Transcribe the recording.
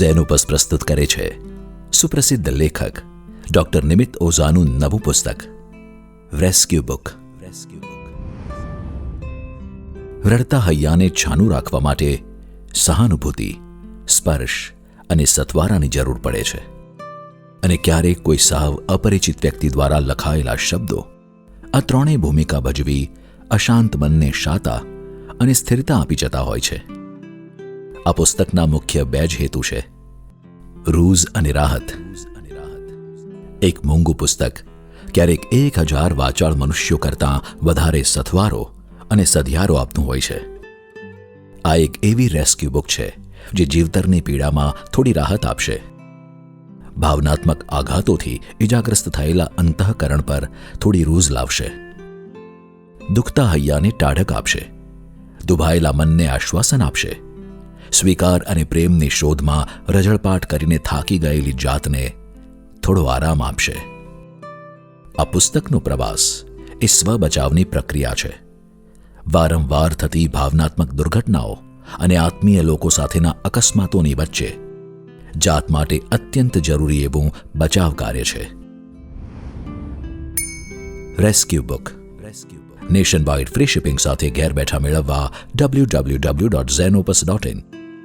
Xenopus પ્રસ્તુત કરે છે. સુપ્રસિદ્ધ લેખક, ડોક્ટર નિમિત ઓઝાનું નવું પુસ્તક રેસ્ક્યુ બુક રેસ્ક્યુ બુક રડતા હૈયાને છાનું રાખવા માટે સહાનુભૂતિ, સ્પર્શ અને સત્વારાની જરૂર પડે છે. અને ક્યારેક કોઈ સાવ અપરિચિત વ્યક્તિ દ્વારા લખાયેલા શબ્દો, આ ત્રણેય ભૂમિકા ભજવી અશાંત મનને શાતા અને સ્થિરતા આપી જતા હોય છે. આ પુસ્તકના મુખ્ય બે જ હેતુ છે. રૂઝ અને રાહત. એક મોંઘું પુસ્તક. ક્યારેક એક હજાર વાચાળ મનુષ્યો કરતાં વધારે સથવારો અને સધિયારો આપતું હોય છે. આ એક એવી રેસ્ક્યુ બુક છે, જે જીવતરની પીડામાં થોડી રાહત આપશે. ભાવનાત્મક આઘાતોથી ઇજાગ્રસ્ત થયેલા અંતઃકરણ પર થોડી રૂઝ લાવશે. દુખતા હૈયાને ટાઢક આપશે. દુભાયેલા મનને આશ્વાસન આપશે. સ્વીકાર અને પ્રેમની શોધમાં રજળપાટ કરીને થાકી ગયેલી જાતને થોડો આરામ આપશે. આ પુસ્તકનો પ્રવાસ એ સ્વ બચાવની પ્રક્રિયા છે. વારંવાર થતી ભાવનાત્મક દુર્ઘટનાઓ અને આત્મીય લોકો સાથેના અકસ્માતોની વચ્ચે જાત માટે અત્યંત જરૂરી એવું બચાવ કાર્ય છે. Rescue book. Rescue nationwide free shipping સાથે ઘેર બેઠા મેળવવા W W W dot Xenopus dot in